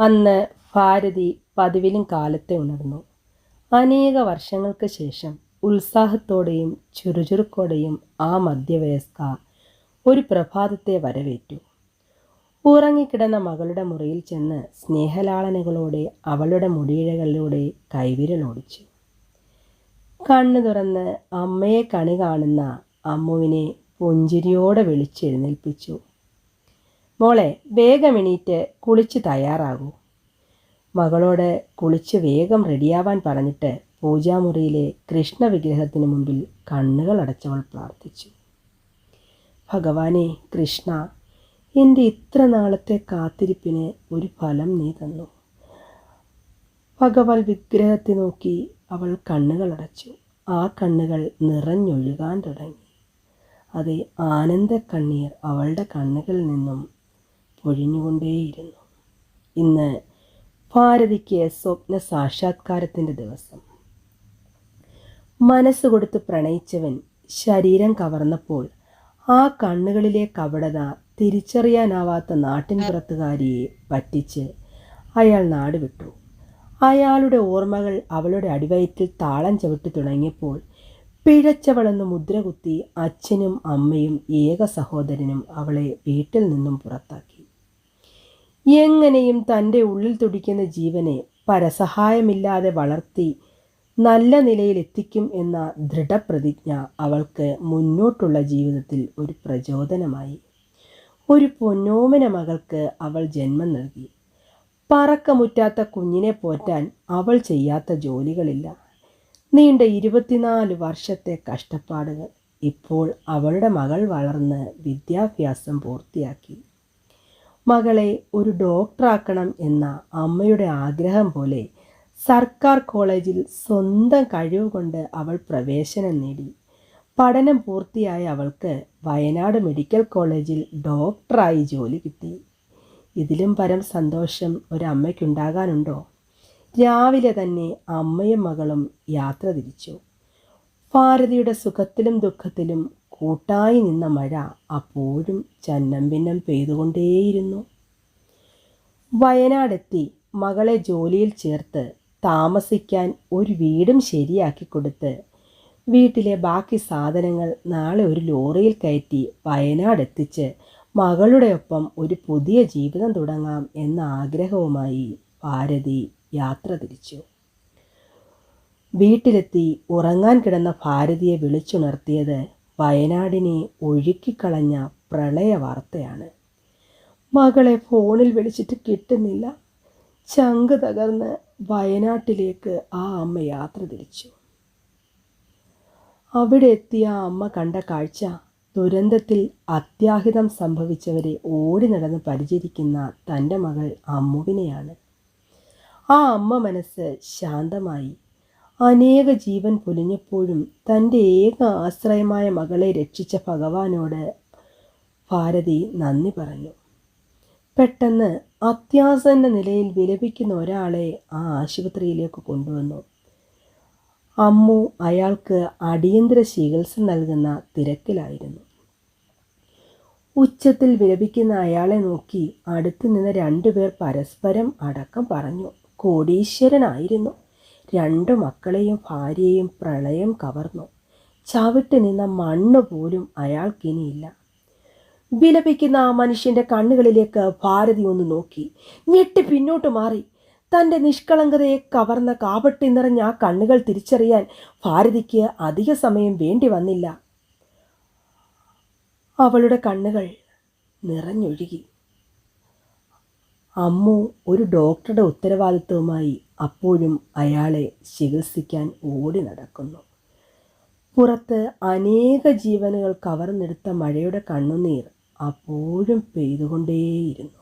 അന്ന് ഭാരതി പതിവിലും കാലത്തെ ഉണർന്നു. അനേക വർഷങ്ങൾക്ക് ശേഷം ഉത്സാഹത്തോടെയും ചുറുചുറുക്കോടെയും ആ മധ്യവയസ്ക ഒരു പ്രഭാതത്തെ വരവേറ്റു. ഉറങ്ങിക്കിടന്ന മകളുടെ മുറിയിൽ ചെന്ന് സ്നേഹലാളനകളോടെ അവളുടെ മുടിയിഴകളിലൂടെ കൈവിരലോടിച്ചു. കണ്ണു തുറന്ന് അമ്മയെ കണി കാണുന്ന അമ്മുവിനെ പുഞ്ചിരിയോടെ വിളിച്ചെഴുന്നേൽപ്പിച്ചു. മോളെ വേഗം എണീറ്റ് കുളിച്ച് തയ്യാറാകൂ. മകളോട് കുളിച്ച് വേഗം റെഡിയാവാൻ പറഞ്ഞിട്ട് പൂജാമുറിയിലെ കൃഷ്ണ വിഗ്രഹത്തിന് മുമ്പിൽ കണ്ണുകൾ അടച്ചവൾ പ്രാർത്ഥിച്ചു. ഭഗവാനെ കൃഷ്ണ എന്റെ ഇത്ര നാളത്തെ കാത്തിരിപ്പിന് ഒരു ഫലം നീ തന്നു. ഭഗവാൻ വിഗ്രഹത്തെ നോക്കി അവൾ കണ്ണുകൾ അടച്ചു. ആ കണ്ണുകൾ നിറഞ്ഞൊഴുകാൻ തുടങ്ങി. അതേ ആനന്ദ കണ്ണീർ അവളുടെ കണ്ണുകളിൽ നിന്നും പൊഴിഞ്ഞുകൊണ്ടേയിരുന്നു. ഇന്ന് ഭാരതിക്ക് സ്വപ്ന സാക്ഷാത്കാരത്തിന്റെ ദിവസം. മനസ്സ് കൊടുത്ത് പ്രണയിച്ചവൻ ശരീരം കവർന്നപ്പോൾ ആ കണ്ണുകളിലെ കപടത തിരിച്ചറിയാനാവാത്ത നാട്ടിൻപുറത്തുകാരിയെ പറ്റിച്ച് അയാൾ നാടുവിട്ടു. അയാളുടെ ഓർമ്മകൾ അവളുടെ അടിവയറ്റിൽ താളം ചവിട്ടി തുടങ്ങിയപ്പോൾ പിഴച്ചവളെന്ന് മുദ്രകുത്തി അച്ഛനും അമ്മയും ഏക സഹോദരനും അവളെ വീട്ടിൽ നിന്നും പുറത്താക്കി. എങ്ങനെയും തന്റെ ഉള്ളിൽ തുടിക്കുന്ന ജീവനെ പരസഹായമില്ലാതെ വളർത്തി നല്ല നിലയിൽ എത്തിക്കും എന്ന ദൃഢപ്രതിജ്ഞ അവൾക്ക് മുന്നോട്ടുള്ള ജീവിതത്തിൽ ഒരു പ്രചോദനമായി. ഒരു പൊന്നോമന മകൾക്ക് അവൾ ജന്മം നൽകി. പറക്കമുറ്റാത്ത കുഞ്ഞിനെ പോറ്റാൻ അവൾ ചെയ്യാത്ത ജോലികളില്ല. നീണ്ട ഇരുപത്തിനാല് വർഷത്തെ കഷ്ടപ്പാടുകൾ ഇപ്പോൾ അവളുടെ മകൾ വളർന്ന് വിദ്യാഭ്യാസം പൂർത്തിയാക്കി. മകളെ ഒരു ഡോക്ടറാക്കണം എന്ന അമ്മയുടെ ആഗ്രഹം പോലെ സർക്കാർ കോളേജിൽ സ്വന്തം കഴിവ് കൊണ്ട് അവൾ പ്രവേശനം നേടി. പഠനം പൂർത്തിയായ അവൾക്ക് വയനാട് മെഡിക്കൽ കോളേജിൽ ഡോക്ടറായി ജോലി കിട്ടി. ഇതിലും പരം സന്തോഷം ഒരമ്മയ്ക്കുണ്ടാകാനുണ്ടോ? രാവിലെ തന്നെ അമ്മയും മകളും യാത്ര തിരിച്ചു. ഭാരതിയുടെ സുഖത്തിലും ദുഃഖത്തിലും കൂട്ടായി നിന്ന മഴ അപ്പോഴും ചന്നം ഭിന്നം പെയ്തുകൊണ്ടേയിരുന്നു. വയനാടെത്തി മകളെ ജോലിയിൽ ചേർത്ത് താമസിക്കാൻ ഒരു വീടും ശരിയാക്കി കൊടുത്ത് വീട്ടിലെ ബാക്കി സാധനങ്ങൾ നാളെ ഒരു ലോറിയിൽ കയറ്റി വയനാടെത്തിച്ച് മകളുടെ ഒപ്പം ഒരു പുതിയ ജീവിതം തുടങ്ങാം എന്ന ആഗ്രഹവുമായി ഭാരതി യാത്ര തിരിച്ചു. വീട്ടിലെത്തി ഉറങ്ങാൻ കിടന്ന ഭാരതിയെ വിളിച്ചുണർത്തിയത് വയനാടിനെ ഒഴുക്കിക്കളഞ്ഞ പ്രളയ വാർത്തയാണ്. മകളെ ഫോണിൽ വിളിച്ചിട്ട് കിട്ടുന്നില്ല. ചങ്ക് തകർന്ന് വയനാട്ടിലേക്ക് ആ അമ്മ യാത്ര തിരിച്ചു. അവിടെ എത്തിയ ആ അമ്മ കണ്ട കാഴ്ച ദുരന്തത്തിൽ അത്യാഹിതം സംഭവിച്ചവരെ ഓടി നടന്ന് പരിചരിക്കുന്ന തന്റെ മകൾ അമ്മുവിനെയാണ്. ആ അമ്മ മനസ്സ് ശാന്തമായി അനേക ജീവൻ പൊലിഞ്ഞപ്പോഴും തന്റെ ഏക ആശ്രയമായ മകളെ രക്ഷിച്ച ഭഗവാനോട് ഭാരതി നന്ദി പറഞ്ഞു. പെട്ടെന്ന് അത്യാസന്ന നിലയിൽ വിലപിക്കുന്ന ഒരാളെ ആ ആശുപത്രിയിലേക്ക് കൊണ്ടുവന്നു. അമ്മു അയാൾക്ക് അടിയന്തര ചികിത്സ നൽകുന്ന തിരക്കിലായിരുന്നു. ഉച്ചത്തിൽ വിലപിക്കുന്ന അയാളെ നോക്കി അടുത്തു നിന്ന് രണ്ടുപേർ പരസ്പരം അടക്കം പറഞ്ഞു കോടീശ്വരനായിരുന്നു. രണ്ടു മക്കളെയും ഭാര്യയെയും പ്രളയം കവർന്നു. ചവിട്ടി നിന്ന മണ്ണ് പോലും അയാൾക്കിനിയില്ല. വിലപിക്കുന്ന ആ മനുഷ്യന്റെ കണ്ണുകളിലേക്ക് ഭാരതി ഒന്ന് നോക്കി. ഞെട്ടി പിന്നോട്ട് മാറി. തന്റെ നിഷ്കളങ്കതയെ കവർന്ന കാപട്ടി നിറഞ്ഞ ആ കണ്ണുകൾ തിരിച്ചറിയാൻ ഭാരതിക്ക് അധിക സമയം വേണ്ടി വന്നില്ല. അവളുടെ കണ്ണുകൾ നിറഞ്ഞൊഴുകി. അമ്മു ഒരു ഡോക്ടറുടെ ഉത്തരവാദിത്വവുമായി അപ്പോഴും അയാളെ ചികിത്സിക്കാൻ ഓടി നടക്കുന്നു. പുറത്ത് അനേക ജീവനുകൾ കവർന്നെടുത്ത മഴയുടെ കണ്ണുനീർ അപ്പോഴും പെയ്തുകൊണ്ടേയിരുന്നു.